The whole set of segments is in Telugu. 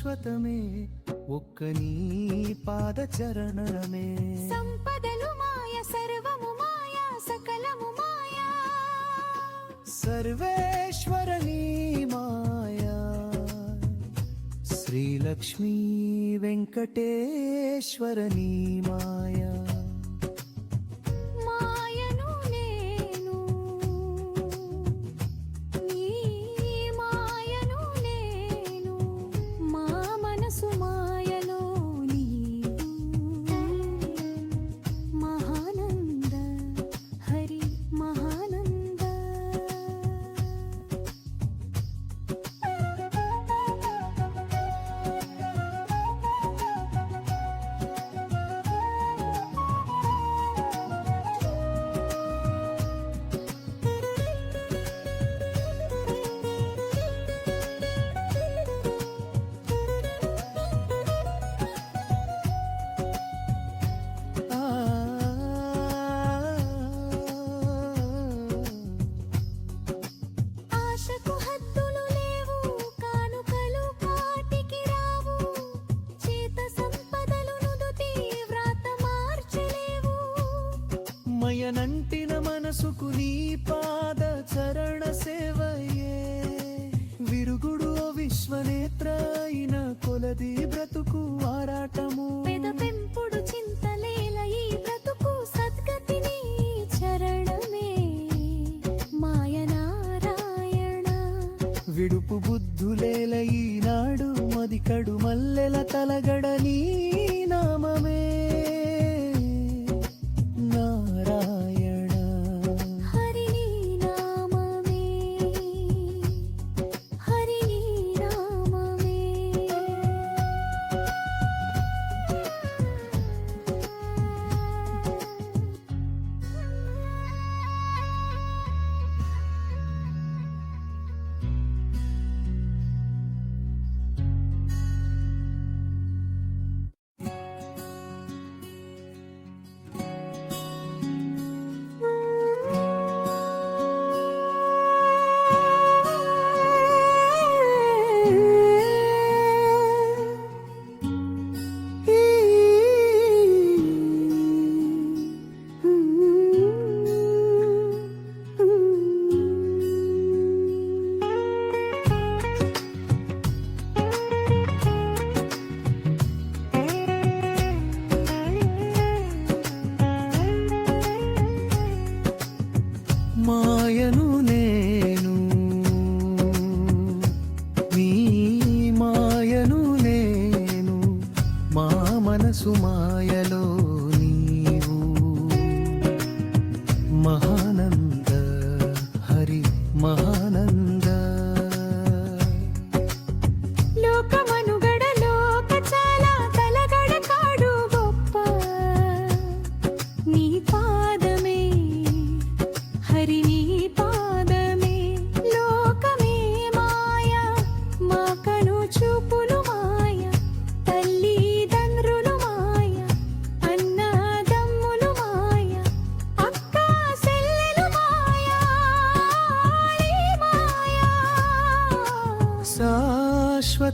శాశ్వతమే ఒక్క నీ పాదచరణమే. సంపదలు మాయ సర్వము మాయ సకలము మాయ. సర్వేశ్వర నీ శ్రీలక్ష్మీ వెంకటేశ్వర మాయా. నంటిన మనసుకు నీ పాద చరణ సేవయే. విరుగుడు విశ్వనేత్ర అయిన కొలది బ్రతుకు ఆరాటము. పెద పెంపుడు చింతలేల ఈ బ్రతుకు సద్గతిని చరణమే. మాయనారాయణ. విడుపు బుద్ధులేల ఈనాడు మదికడు మల్లెల తలగడ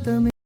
também.